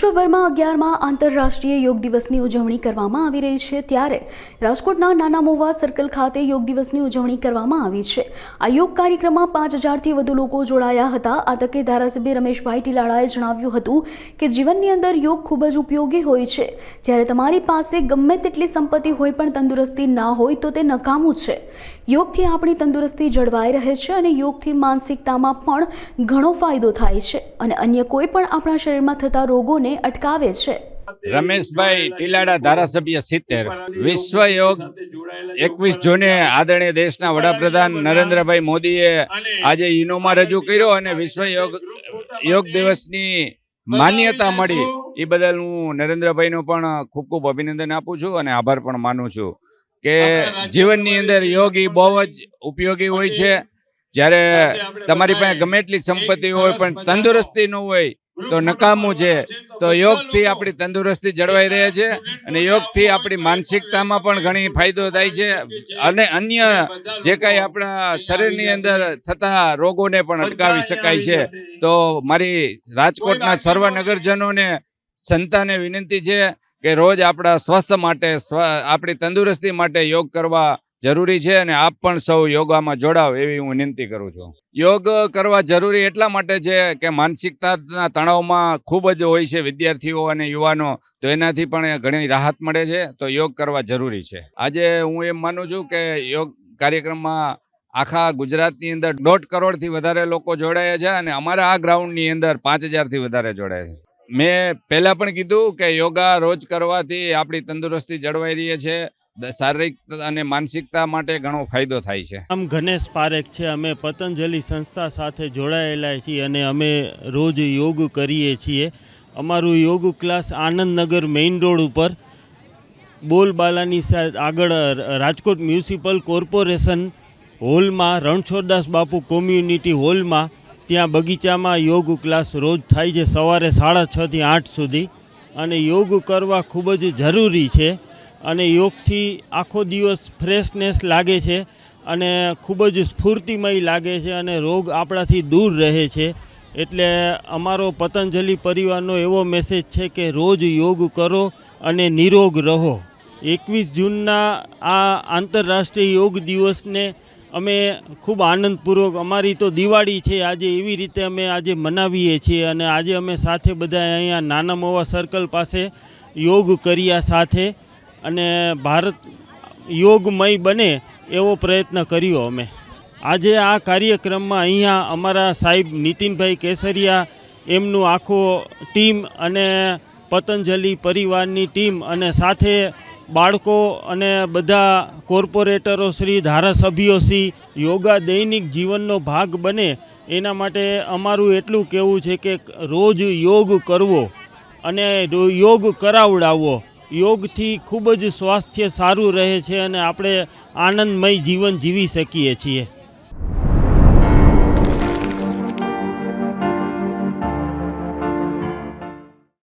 વિશ્વભરમાં અગિયારમાં આંતરરાષ્ટ્રીય યોગ દિવસની ઉજવણી કરવામાં આવી રહી છે. ત્યારે રાજકોટના નાના મોવા સર્કલ ખાતે યોગ દિવસની ઉજવણી કરવામાં આવી છે. આ યોગ કાર્યક્રમમાં પાંચ હજારથી વધુ લોકો જોડાયા હતા. આ તકે ધારાસભ્ય રમેશભાઈ ટીલાળાએ જણાવ્યું હતું કે જીવનની અંદર યોગ ખૂબ જ ઉપયોગી હોય છે. જ્યારે તમારી પાસે ગમે તેટલી સંપત્તિ હોય પણ તંદુરસ્તી ના હોય તો તે નકામું છે. યોગથી આપણી તંદુરસ્તી જળવાઈ રહે છે અને યોગથી માનસિકતામાં પણ ઘણો ફાયદો થાય છે. અને અન્ય કોઈ પણ આપણા શરીરમાં થતા રોગોને અટકાવે છે. રમેશભાઈ ટીલાડા ધારાસભ્ય સિત્તેર, વિશ્વ યોગ એકવીસ જૂને આદરણીય દેશના વડાપ્રધાન નરેન્દ્રભાઈ મોદીએ આજે ઇનોમાં રજૂ કર્યો અને વિશ્વ યોગ યોગ દિવસની માન્યતા મળી. એ બદલ હું નરેન્દ્રભાઈનો પણ ખૂબ ખૂબ અભિનંદન આપું છું અને આભાર પણ માનું છું કે જીવનની અંદર યોગ એ બહુ જ ઉપયોગી હોય છે. જ્યારે તમારી પાસે ગમે એટલી સંપત્તિ હોય પણ તંદુરસ્તી ન હોય તો નકામું છે. તો યોગથી આપણી તંદુરસ્તી જળવાઈ રહે છે અને યોગથી આપણી માનસિકતામાં પણ ઘણી ફાયદો થાય છે અને અન્ય જે કાંઈ આપણા શરીરની અંદર થતા રોગોને પણ અટકાવી શકાય છે. તો મારી રાજકોટના સર્વ નગરજનોને સંતાને વિનંતી છે કે રોજ આપણા સ્વસ્થ માટે આપણી તંદુરસ્તી માટે યોગ કરવા જરૂરી છે અને આપ પણ સૌ યોગામાં જોડાવ એવી હું વિનંતી કરું છું. યોગ કરવા જરૂરી એટલા માટે છે કે માનસિકતાના તણાવમાં ખૂબ જ હોય છે વિદ્યાર્થીઓ અને યુવાનો, તો એનાથી પણ ઘણી રાહત મળે છે, તો યોગ કરવા જરૂરી છે. આજે હું એમ માનું છું કે યોગ કાર્યક્રમમાં આખા ગુજરાતની અંદર દોઢ કરોડથી વધારે લોકો જોડાયા છે અને અમારા આ ગ્રાઉન્ડની અંદર પાંચ હજારથી વધારે જોડાયા છે. મેં પહેલાં પણ કીધું કે યોગા રોજ કરવાથી આપણી તંદુરસ્તી જળવાઈ રહી છે શારીરિક અને માનસિકતા માટે ઘણો ફાયદો થાય છે. આમ ગણેશ પારેખ છે, અમે પતંજલિ સંસ્થા સાથે જોડાયેલા છીએ અને અમે રોજ યોગ કરીએ છીએ. અમારું યોગ ક્લાસ આનંદનગર મેઇન રોડ ઉપર. બોલબાલાની આગળ રાજકોટ મ્યુનિસિપલ કોર્પોરેશન હોલમાં, રણછોડદાસ બાપુ કોમ્યુનિટી હોલમાં, ત્યાં બગીચામાં યોગ ક્લાસ રોજ થાય છે, સવારે સાડા છથી આઠ સુધી. અને યોગ કરવા ખૂબ જ જરૂરી છે. અને યોગથી આખો દિવસ ફ્રેશનેસ લાગે છે અને ખૂબ જ સ્ફૂર્તિમય લાગે છે અને રોગ આપણાથી દૂર રહે છે. એટલે અમારો પતંજલિ પરિવારનો એવો મેસેજ છે કે રોજ યોગ કરો અને નિરોગ રહો. એકવીસ જૂનના આ આંતરરાષ્ટ્રીય યોગ દિવસને અમે ખૂબ આનંદપૂર્વક, અમારી તો દિવાળી છે, આજે એવી રીતે અમે આજે મનાવીએ છીએ અને આજે અમે સાથે બધા અહીંયા નાના મોવા સર્કલ પાસે યોગ કર્યા સાથે અને ભારત યોગમય બને એવો પ્રયત્ન કર્યો અમે. આજે આ કાર્યક્રમમાં અહીંયા અમારા સાહેબ નીતિનભાઈ કેસરિયા, એમનું આખો ટીમ અને પતંજલિ પરિવારની ટીમ અને સાથે બાળકો અને બધા કોર્પોરેટરો શ્રી, ધારાસભ્યો શ્રી, યોગા દૈનિક જીવનનો ભાગ બને. એના માટે અમારું એટલું કહેવું છે કે રોજ યોગ કરવો અને યોગ કરાવડાવવો. યોગથી ખૂબ જ સ્વાસ્થ્ય સારું રહે છે અને આપણે આનંદમય જીવન જીવી શકીએ છીએ.